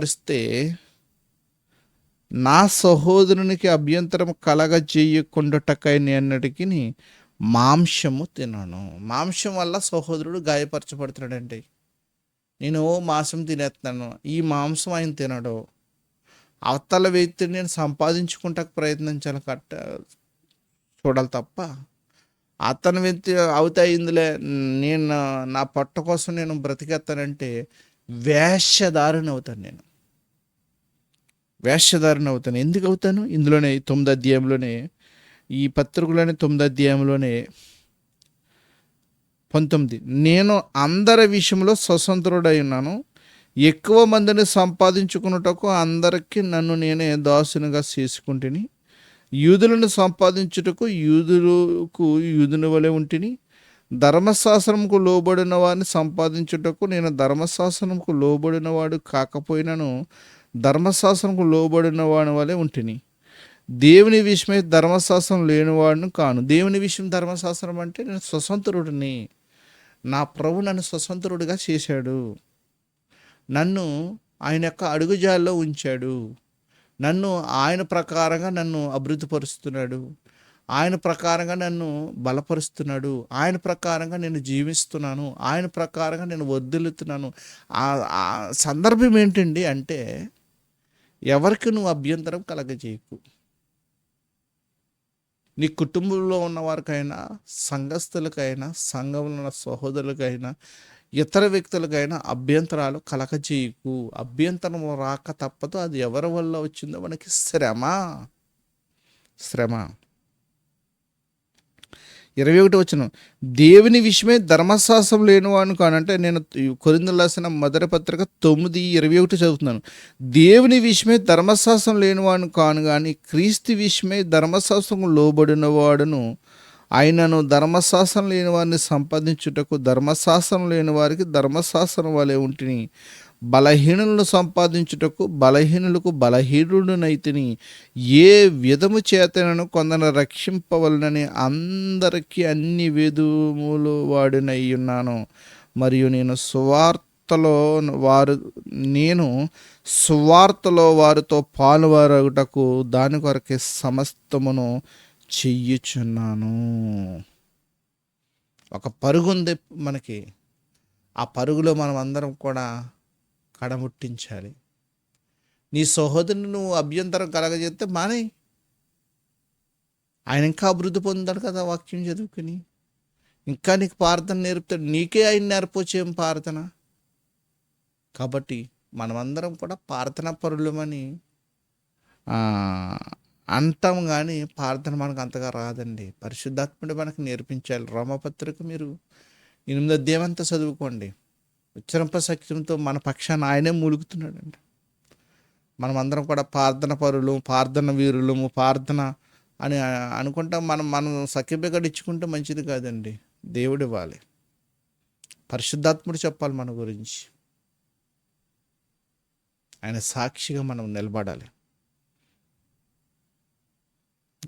పరిస్తే నా సహోదరునికి అభ్యంతరం కలగజేయకుండాటకై నేనటికి మాంసము తినను. మాంసం వల్ల సహోదరుడు గాయపరచబడుతున్నాడండి. నేను మాంసం తినేస్తున్నాను ఈ మాంసం ఆయన తినడు. అవతల వ్యక్తిని నేను సంపాదించుకుంటకు ప్రయత్నించాలి కట్ట. చూడాలి తప్ప అతని వ్యక్తి అవుతాయి ఇందులే నేను నా పొట్ట కోసం నేను బ్రతికేస్తానంటే వేషధారణ అవుతాను నేను. వేషధారణ అవుతాను. ఎందుకు అవుతాను? ఇందులోనే తొమ్మిది అధ్యాయంలోనే ఈ పత్రికలోనే తొమ్మిది అధ్యాయంలోనే పంతొమ్మిది. నేను అందరి విషయంలో స్వతంత్రుడై ఉన్నాను. ఎక్కువ మందిని సంపాదించుకున్నటకు అందరికీ నన్ను నేనే దాసునిగా చేసుకుంటుని యూదులను సంపాదించుటకు యూదులకు యూదుని వలె ఉంటిని ధర్మశాస్త్రంకు లోబడిన వారిని సంపాదించుటకు నేను ధర్మశాస్త్రంకు లోబడిన వాడు కాకపోయినను ధర్మశాస్త్రంకు లోబడిన వాడిని వలె ఉంటిని. దేవుని విషయమే ధర్మశాస్త్రం లేనివాడిని కాను. దేవుని విషయం ధర్మశాస్త్రం అంటే నేను స్వతంత్రుడిని. నా ప్రభు నన్ను స్వతంత్రుడిగా చేశాడు. నన్ను ఆయన యొక్క అడుగుజాల్లో ఉంచాడు. నన్ను ఆయన ప్రకారంగా నన్ను అభివృద్ధిపరుస్తున్నాడు. ఆయన ప్రకారంగా నన్ను బలపరుస్తున్నాడు. ఆయన ప్రకారంగా నేను జీవిస్తున్నాను. ఆయన ప్రకారంగా నేను వదిలుతున్నాను. ఆ ఆ సందర్భం ఏంటండి అంటే ఎవరికి నువ్వు అభ్యంతరం కలగజేయకు. నీ కుటుంబంలో ఉన్నవారికైనా సంఘస్థులకైనా సంఘంలో ఉన్న సహోదరులకైనా ఇతర వ్యక్తులకైనా అభ్యంతరాలు కలగజేయకు. అభ్యంతరం రాక తప్పదు. అది ఎవరి వల్ల వచ్చిందో మనకి శ్రమ. శ్రమ. ఇరవై ఒకటి వచ్చిన దేవుని విషయమే ధర్మశాస్త్రం లేనివాడు కానంటే నేను కొరిందలు రాసిన మొదటి పత్రిక తొమ్మిది ఇరవై ఒకటి చదువుతున్నాను. దేవుని విషయమే ధర్మశాస్త్రం లేనివాడు కాను కానీ క్రీస్తు విషయమే ధర్మశాస్త్రం లోబడిన వాడును ఆయనను ధర్మశాస్త్రం లేని వారిని సంపాదించుటకు ధర్మశాస్త్రం లేని వారికి ధర్మశాస్త్రం వలె ఉంటిని. బలహీనులను సంపాదించుటకు బలహీనులకు బలహీనుడునైతిని ఏ విధము చేతనను కొందరు రక్షింపవలనని అందరికీ అన్ని విధములు వాడినై ఉన్నాను. మరియు నేను సువార్తలో వారు నేను సువార్తలో వారితో పాలువారగుటకు దాని కొరకే సమస్తమును చెయ్యుచున్నాను. ఒక పరుగు ఉంది మనకి. ఆ పరుగులో మనం అందరం కూడా కడముట్టించాలి. నీ సహోదరుని నువ్వు అభ్యంతరం కలగజేస్తే మానే ఆయన ఇంకా అభివృద్ధి పొందాడు కదా వాక్యం చదువుకుని. ఇంకా నీకు ప్రార్థన నేర్పుతాడు. నీకే ఆయన నేర్పొచ్చేం ప్రార్థన? కాబట్టి మనమందరం కూడా ప్రార్థన పరులమని అంటాం కానీ ప్రార్థన మనకు అంతగా రాదండి. పరిశుద్ధాత్ముడు మనకు నేర్పించాలి. రోమపత్రిక మీరు ఎనిమిది దేవంతా చదువుకోండి. ఉచ్చరింప సత్యంతో మన పక్షాన ఆయనే మూలుగుతున్నాడండి మనం అందరం కూడా ప్రార్థన పరులు ప్రార్థన వీరులము ప్రార్థన అని అనుకుంటాం. మనం మనం సఖ్యబెగడ్ ఇచ్చుకుంటే మంచిది కాదండి. దేవుడు ఇవ్వాలి. పరిశుద్ధాత్ముడు చెప్పాలి మన గురించి. ఆయన సాక్షిగా మనం నిలబడాలి.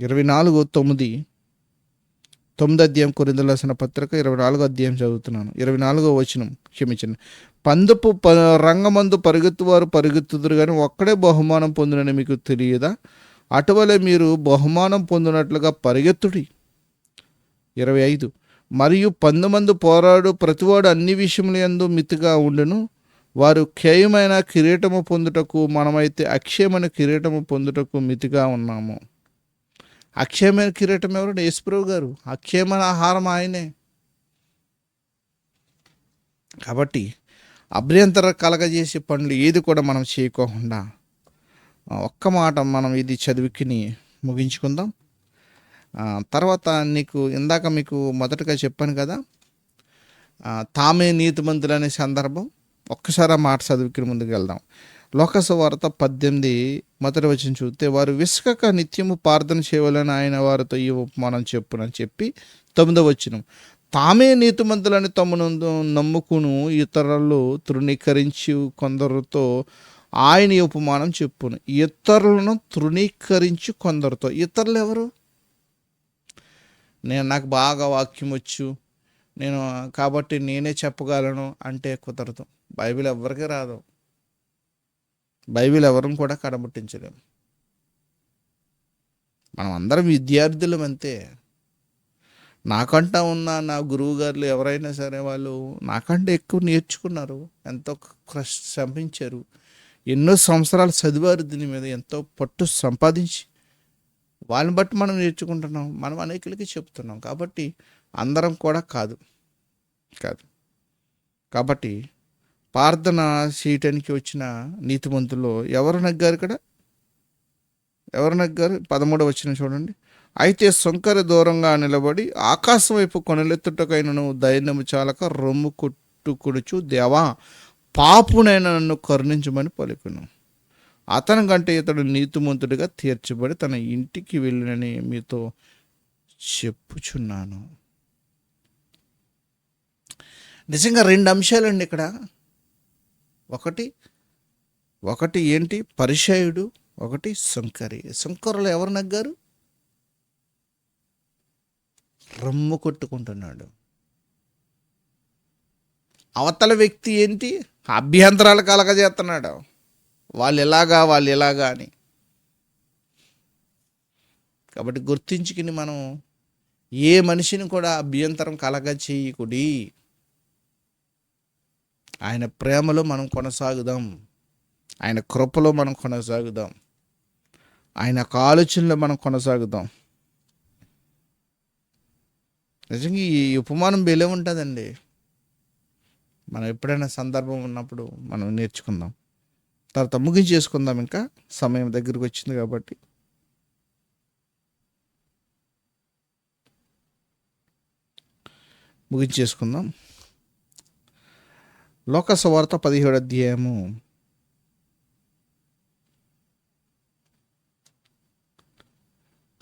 ఇరవై నాలుగు తొమ్మిది తొమ్మిది అధ్యాయం కొరింద రాసిన పత్రిక ఇరవై నాలుగో అధ్యాయం చదువుతున్నాను. ఇరవై నాలుగో వచనం క్షమించండి. పందుపు ప రంగమందు పరిగెత్తువారు పరిగెత్తుదురు కానీ ఒక్కడే బహుమానం పొందునని మీకు తెలియదా? అటువలే మీరు బహుమానం పొందినట్లుగా పరిగెత్తుడి. ఇరవై ఐదు. మరియు పందుమందు పోరాడు ప్రతివాడు అన్ని విషయముల ఎందు మితిగా ఉండును. వారు క్షయమైన కిరీటము పొందుటకు మనమైతే అక్షయమైన కిరీటము పొందుటకు మితిగా ఉన్నాము. అక్షయమైన కిరీటం ఎవరు? యేసుప్రభు గారు. అక్షయమైన ఆహారం ఆయనే. కాబట్టి అభ్యంతర కలగజేసే పనులు ఏది కూడా మనం చేయకోకుండా ఒక్క మాట మనం ఇది చదివికిని ముగించుకుందాం. తర్వాత నీకు ఇందాక మీకు మొదటగా చెప్పాను కదా తామే నీతిమంతులు అనే సందర్భం. ఒక్కసారి ఆ మాట చదివికి ముందుకు వెళ్దాం. లోకసవార్త పద్దెనిమిది మొదటి వచ్చిన చూస్తే వారు విసుకక నిత్యము ప్రార్థన చేయవాలని ఆయన వారితో ఈ ఉపమానం చెప్పునని చెప్పి తొమ్మిదవ వచ్చిన తామే నీతిమంతులని తమను నమ్ముకును ఇతరులు తృణీకరించి కొందరితో ఆయన ఉపమానం చెప్పును. ఇతరులను తృణీకరించి కొందరితో. ఇతరులు ఎవరు? నేను నాకు బాగా వాక్యం వచ్చు. నేను కాబట్టి నేనే చెప్పగలను అంటే కుదరదు. బైబిల్ ఎవరికి రాదు. బైబిల్ ఎవరిని కూడా కడముట్టించలేము మనం అందరం విద్యార్థులం అంతే. నాకంటా ఉన్న నా గురువు గారులు ఎవరైనా సరే వాళ్ళు నాకంటే ఎక్కువ నేర్చుకున్నారు. ఎంతో క్రష్ శ్రమించారు. ఎన్నో సంవత్సరాలు చదివారు దీని మీద ఎంతో పట్టు సంపాదించి వాళ్ళని బట్టి మనం నేర్చుకుంటున్నాం. మనం అనేకులకి చెప్తున్నాం. కాబట్టి అందరం కూడా కాదు. కాదు. కాబట్టి ప్రార్థన చేయటానికి వచ్చిన నీతిమంతుల్లో ఎవరు నగ్గారు ఇక్కడ? ఎవరు నగ్గారు? పదమూడు వచ్చిన చూడండి. అయితే సొంకర దూరంగా నిలబడి ఆకాశం వైపు కొనలెత్తుటకైనను దైన్యము చాలక రొమ్ము కొట్టుకుడుచు దేవా పాపునైన నన్ను కరుణించమని పలుకును. అతని కంటే ఇతడు నీతిమంతుడిగా తీర్చబడి తన ఇంటికి వెళ్ళినని మీతో చెప్పుచున్నాను. నిజంగా రెండు అంశాలండి ఇక్కడ. ఒకటి ఒకటి ఏంటి? పరిచయుడు ఒకటి శంకరి. శంకరులు ఎవరు నగ్గారు? రమ్ము కొట్టుకుంటున్నాడు. అవతల వ్యక్తి ఏంటి? అభ్యంతరాలు కలగజేస్తున్నాడు. వాళ్ళు ఎలాగా వాళ్ళు ఎలాగా అని. కాబట్టి గుర్తించుకుని మనం ఏ మనిషిని కూడా అభ్యంతరం కలగ చేయకుడి ఆయన ప్రేమలో మనం కొనసాగుదాం. ఆయన కృపలో మనం కొనసాగుదాం. ఆయన యొక్క ఆలోచనలో మనం కొనసాగుదాం. నిజంగా ఈ ఉపమానం బెలే ఉంటుందండి. మనం ఎప్పుడైనా సందర్భం ఉన్నప్పుడు మనం నేర్చుకుందాం. తర్వాత ముగించేసుకుందాం ఇంకా. సమయం దగ్గరికి వచ్చింది కాబట్టి. ముగించేసుకుందాం లోకసవార్త పదిహేడు అధ్యాయము.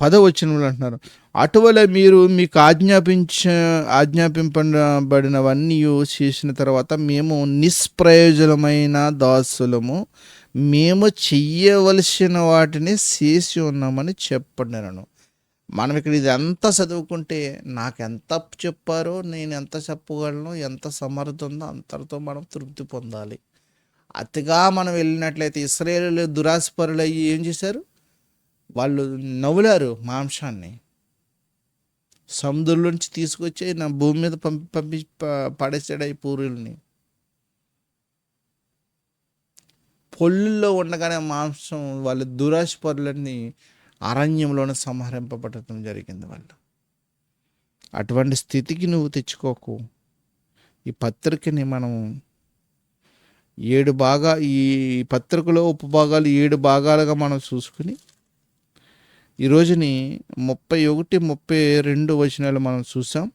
పదవచనములు అంటున్నారు. అటువల మీరు మీకు ఆజ్ఞాపించ ఆజ్ఞాపింపబడినవన్నీ చేసిన తర్వాత మేము నిష్ప్రయోజనమైన దాసులము. మేము చెయ్యవలసిన వాటిని చేసి ఉన్నామని చెప్పండి నేను మనం ఇక్కడ ఇది ఎంత చదువుకుంటే నాకు ఎంత చెప్పారో నేను ఎంత చెప్పగలను ఎంత సమర్థ ఉందో అంతటితో మనం తృప్తి పొందాలి. అతిగా మనం వెళ్ళినట్లయితే ఇస్రాయేలు దురాశపరులు అయ్యి ఏం చేశారు? వాళ్ళు నవ్వులారు మాంసాన్ని. సముద్రంలోంచి తీసుకొచ్చి నా భూమి మీద పంపి పంపి పడేసాడు ఈ పూరుల్ని. పొల్లుల్లో ఉండగానే మాంసం వాళ్ళ దురాశ పరులన్నీ అరణ్యంలోనే సంహరింపబడటం జరిగింది వాళ్ళు. అటువంటి స్థితికి నువ్వు తెచ్చుకోకు. ఈ పత్రికని మనం ఏడు భాగా ఈ పత్రికలో ఉపభాగాలు ఏడు భాగాలుగా మనం చూసుకుని ఈ రోజుని ముప్పై ఒకటి ముప్పై రెండు వచనాలు మనం చూసాం.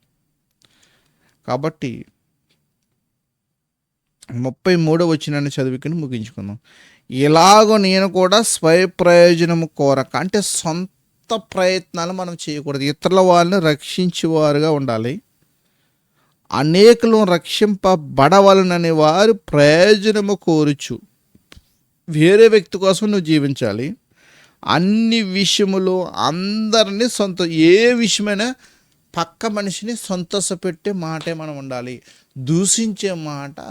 కాబట్టి ముప్పై మూడో వచనాన్ని చదివికని ముగించుకుందాం. ఇలాగో నేను కూడా స్వయ ప్రయోజనం కోరక అంటే సొంత ప్రయత్నాలు మనం చేయకూడదు. ఇతరుల వాళ్ళని రక్షించేవారుగా ఉండాలి. అనేకులను రక్షింపబడవలనని వారు ప్రయోజనము కోరుచు. వేరే వ్యక్తి కోసం నువ్వు జీవించాలి. అన్ని విషయములు అందరినీ సొంత ఏ విషయమైనా పక్క మనిషిని సంతోషపెట్టే మాటే మనం ఉండాలి. దూషించే మాట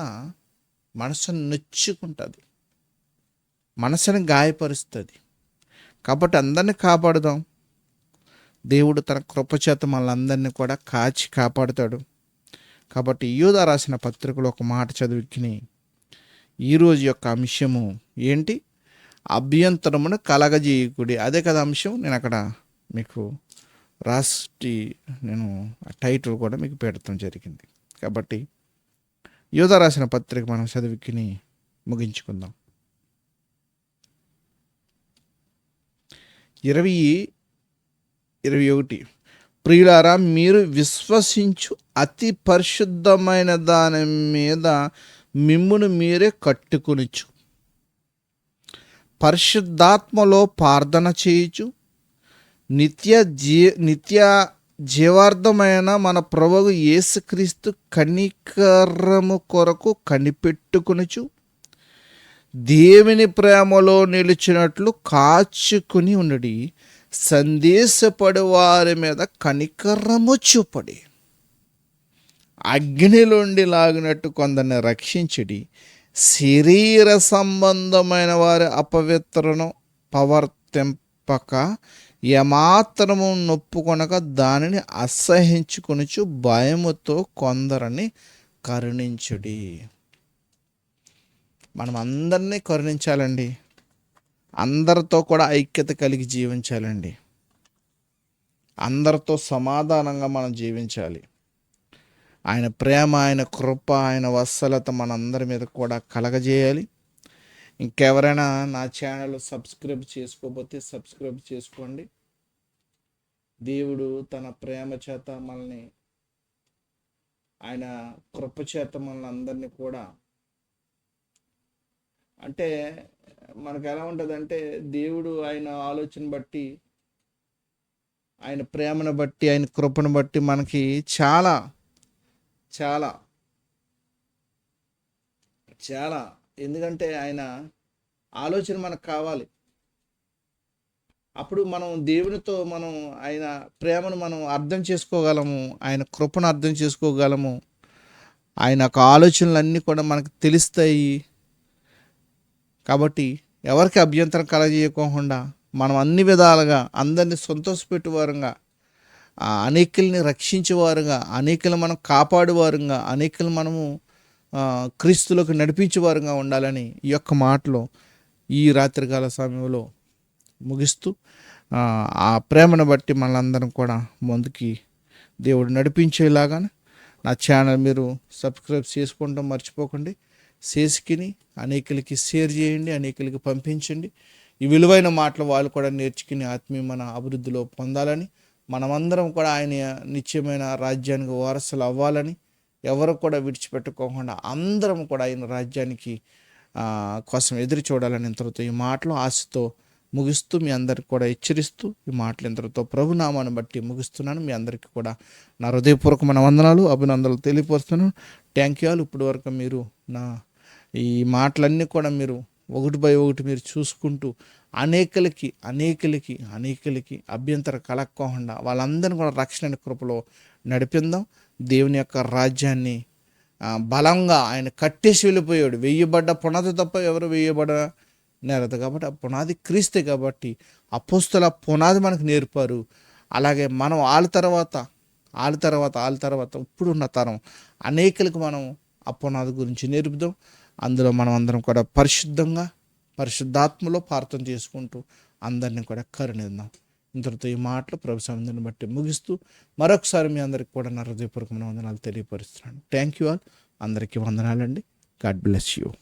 మనసును నొచ్చుకుంటుంది. మనసుని గాయపరుస్తుంది. కాబట్టి అందరిని కాపాడుదాం. దేవుడు తన కృపచేత మనందరినీ కూడా కాచి కాపాడుతాడు. కాబట్టి యూదా రాసిన పత్రికలో ఒక మాట చదివికిని. ఈరోజు యొక్క అంశము ఏంటి? అభ్యంతరమును కలగజేయకుడి అదే కదా అంశం. నేను అక్కడ మీకు రాసి నేను ఆ టైటిల్ కూడా మీకు పెట్టడం జరిగింది. కాబట్టి యోధ రాసిన పత్రిక మనం చదివికిని. ముగించుకుందాం. ఇరవై ఇరవై ఒకటి. ప్రియులారా మీరు విశ్వసించు అతి పరిశుద్ధమైన దాని మీద మిమ్మును మీరే కట్టుకునిచ్చు. పరిశుద్ధాత్మలో ప్రార్థన చేయుచు నిత్య జీ నిత్య జీవార్థమైన మన ప్రభువు యేసుక్రీస్తు కనికరము కొరకు కనిపెట్టుకునుచు దేవుని ప్రేమలో నిలిచినట్లు కాచుకుని ఉండడి. సందేశపడి వారి మీద కనికరము చూపడి. అగ్నిలోండి లాగినట్టు కొందరిని రక్షించడి. శరీర సంబంధమైన వారి అపవిత్రను ప్రవర్తింపక ఏమాత్రము నొప్పుకొనక దానిని అసహించుకొనుచు భయముతో కొందరిని కరుణించుడి. మనం అందరినీ కరుణించాలండి. అందరితో కూడా ఐక్యత కలిగి జీవించాలండి. అందరితో సమాధానంగా మనం జీవించాలి. ఆయన ప్రేమ ఆయన కృప ఆయన వత్సలత మనందరి మీద కూడా కలగజేయాలి. ఇంకెవరైనా నా ఛానల్ సబ్స్క్రైబ్ చేసుకోకపోతే సబ్స్క్రైబ్ చేసుకోండి. దేవుడు తన ప్రేమ చేత మనల్ని ఆయన కృప చేత మనల్ని అందరినీ కూడా అంటే మనకు ఎలా ఉంటుందంటే దేవుడు ఆయన ఆలోచన బట్టి ఆయన ప్రేమను బట్టి ఆయన కృపను బట్టి మనకి చాలా చాలా చాలా ఎందుకంటే ఆయన ఆలోచన మనకు కావాలి. అప్పుడు మనం దేవునితో మనం ఆయన ప్రేమను మనం అర్థం చేసుకోగలము ఆయన కృపను అర్థం చేసుకోగలము ఆయన యొక్క ఆలోచనలన్నీ కూడా మనకు తెలుస్తాయి. కాబట్టి ఎవరికి అభ్యంతరం కలగజేయకోకుండా మనం అన్ని విధాలుగా అందరినీ సంతోషపెట్టేవారుగా ఆ అనేకుల్ని రక్షించేవారుగా అనేకులు మనం కాపాడేవారుగా అనేకులు మనము క్రీస్తులకు నడిపించేవారుగా ఉండాలని ఈ యొక్క మాటలో ఈ రాత్రికాల సమయంలో ముగిస్తూ ఆ, ఆ ప్రేమను బట్టి మనందరం కూడా ముందుకి దేవుడు నడిపించేలాగా నా ఛానల్ మీరు సబ్స్క్రైబ్ చేసుకుంటాం మర్చిపోకండి. చేసుకుని అనేకులకి షేర్ చేయండి అనేకులకి పంపించండి. ఈ విలువైన మాటలు వాళ్ళు కూడా నేర్చుకుని ఆత్మీయమైన అభివృద్ధిలో పొందాలని మనమందరం కూడా ఆయన నిత్యమైన రాజ్యానికి వారసులు అవ్వాలని ఎవరు కూడా విడిచిపెట్టుకోకుండా అందరం కూడా ఆయన రాజ్యానికి కోసం ఎదురు చూడాలని ఇంతటితో ఈ మాటలు ఆశతో ముగిస్తూ మీ అందరికి కూడా హెచ్చరిస్తూ ఈ మాటలు ఇంతటితో ప్రభునామాను బట్టి ముగిస్తున్నాను. మీ అందరికీ కూడా నా హృదయపూర్వకమైన వందనాలు అభినందనలు తెలియపరుస్తున్నాను. థ్యాంక్ యూ ఆల్ ఇప్పటి వరకు మీరు నా ఈ మాటలన్నీ కూడా మీరు ఒకటి బై ఒకటి మీరు చూసుకుంటూ అనేకలకి అనేకలకి అనేకలకి అభ్యంతరం కలక్కోకుండా వాళ్ళందరినీ కూడా రక్షణ కృపలో నడిపిందాం దేవుని యొక్క రాజ్యాన్ని బలంగా ఆయన కట్టేసి వెళ్ళిపోయాడు. వెయ్యబడ్డ పునాది తప్ప ఎవరు వెయ్యబడ నేరదు కాబట్టి ఆ పునాది క్రీస్తే కాబట్టి అపోస్తుల పునాది మనకు నేర్పారు. అలాగే మనం వాళ్ళ తర్వాత వాళ్ళ తర్వాత వాళ్ళ తర్వాత ఇప్పుడున్న తరం అనేకలకు మనం ఆ పునాది గురించి నేర్పుదాం అందులో మనం అందరం కూడా పరిశుద్ధంగా పరిశుద్ధాత్మలో ప్రార్థన చేసుకుంటూ అందరినీ కూడా కరుణిద్దాం. ఇంతటితో ఈ మాటలు ప్రభు సమందిని బట్టి ముగిస్తూ మరొకసారి మీ అందరికి కూడా నా హృదయపూర్వకమైన వందనాలు తెలియపరుస్తున్నాను. థ్యాంక్ యూ ఆల్ అందరికీ వందనాలండి. God bless you